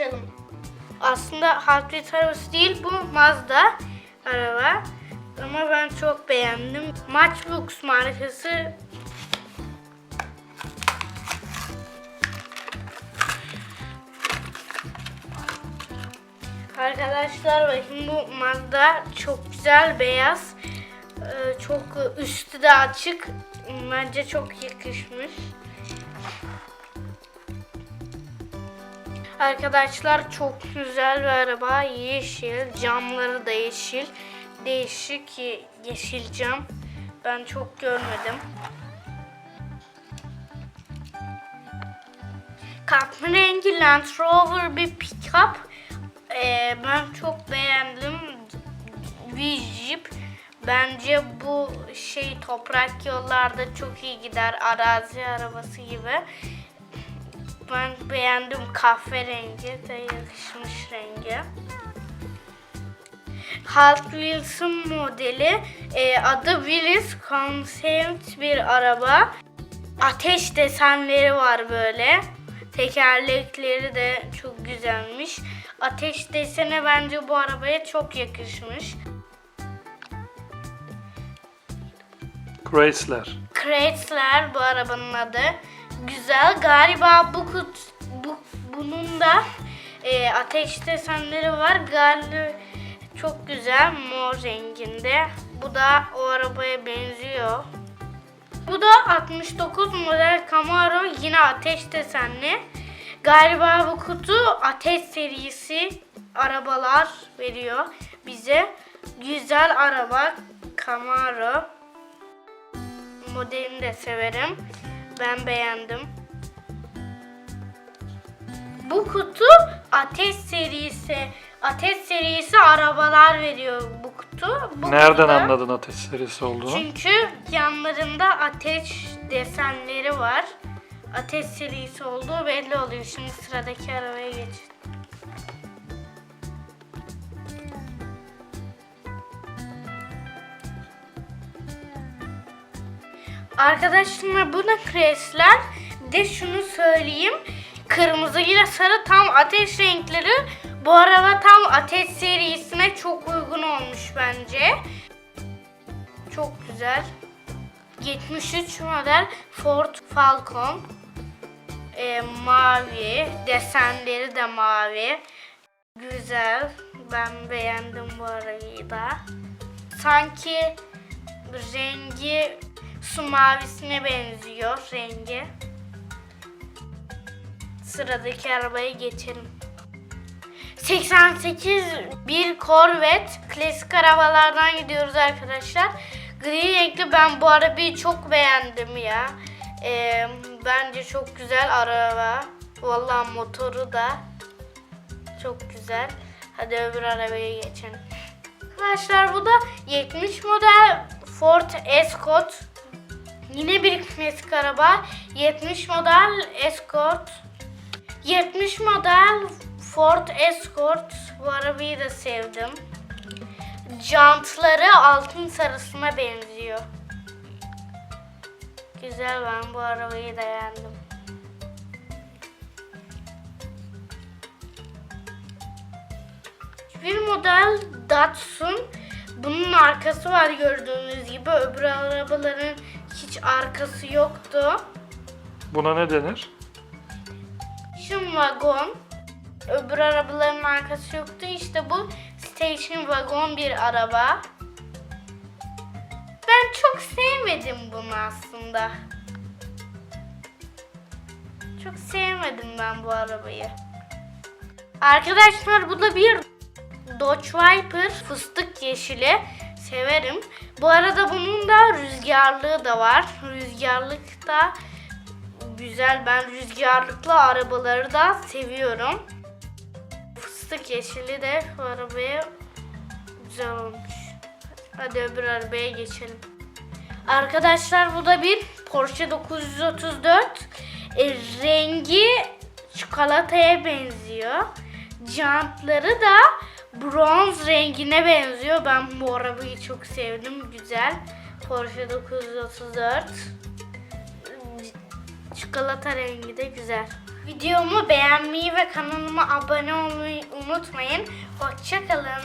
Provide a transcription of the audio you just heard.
Açalım. Aslında Hot arabası değil bu Mazda araba. Ama ben çok beğendim. Matchbox markası. Arkadaşlar bakın bu Mazda çok güzel beyaz. Ee, çok üstü de açık. Bence çok yakışmış. Arkadaşlar çok güzel bir araba. Yeşil. Camları da yeşil. Değişik ye- yeşil cam. Ben çok görmedim. Kahverengi Land Rover bir pick-up. Ee, ben çok beğendim. Bir Jeep. Bence bu şey toprak yollarda çok iyi gider. Arazi arabası gibi. Ben beğendim kahverengi de yakışmış rengi. Hot Wheels'ın modeli e, adı Willis Concept bir araba. Ateş desenleri var böyle. Tekerlekleri de çok güzelmiş. Ateş deseni bence bu arabaya çok yakışmış. Chrysler. Chrysler bu arabanın adı. Güzel. Galiba bu kut, bu, bunun da e, ateş desenleri var. Galiba çok güzel mor renginde. Bu da o arabaya benziyor. Bu da 69 model Camaro yine ateş desenli. Galiba bu kutu ateş serisi arabalar veriyor bize. Güzel araba Camaro. Modelini de severim. Ben beğendim. Bu kutu ateş serisi. Ateş serisi arabalar veriyor bu kutu. Bu Nereden kutuda- anladın ateş serisi olduğunu? Çünkü yanlarında ateş desenleri var. Ateş serisi olduğu belli oluyor. Şimdi sıradaki arabaya geçelim. Arkadaşlar bu da. Bir de şunu söyleyeyim. Kırmızı ile sarı tam ateş renkleri. Bu araba tam ateş serisine çok uygun olmuş bence. Çok güzel. 73 model Ford Falcon. Ee, mavi. Desenleri de mavi. Güzel. Ben beğendim bu arabayı da. Sanki rengi su mavisine benziyor rengi. Sıradaki arabaya geçelim. 88 bir Corvette. Klasik arabalardan gidiyoruz arkadaşlar. Gri renkli ben bu arabayı çok beğendim ya. Ee, bence çok güzel araba. Vallahi motoru da çok güzel. Hadi öbür arabaya geçelim. Arkadaşlar bu da 70 model Ford Escort. Yine bir klasik araba. 70 model Escort. 70 model Ford Escort. Bu arabayı da sevdim. Jantları altın sarısına benziyor. Güzel ben bu arabayı beğendim. Bir model Datsun. Bunun arkası var gördüğünüz gibi. Öbür arabaların hiç arkası yoktu. Buna ne denir? Station Wagon. Öbür arabaların arkası yoktu. İşte bu Station Wagon bir araba. Ben çok sevmedim bunu aslında. Çok sevmedim ben bu arabayı. Arkadaşlar bu da bir Dodge Viper fıstık yeşili. Severim. Bu arada bunun da rüzgarlığı da var. Rüzgarlık da güzel. Ben rüzgarlıklı arabaları da seviyorum. Fıstık yeşili de bu arabaya güzel olmuş. Hadi öbür arabaya geçelim. Arkadaşlar bu da bir Porsche 934. E, rengi çikolataya benziyor. Jantları da bronz rengine benziyor. Ben bu arabayı çok sevdim. Güzel. Porsche 934. Çikolata rengi de güzel. Videomu beğenmeyi ve kanalıma abone olmayı unutmayın. Hoşçakalın.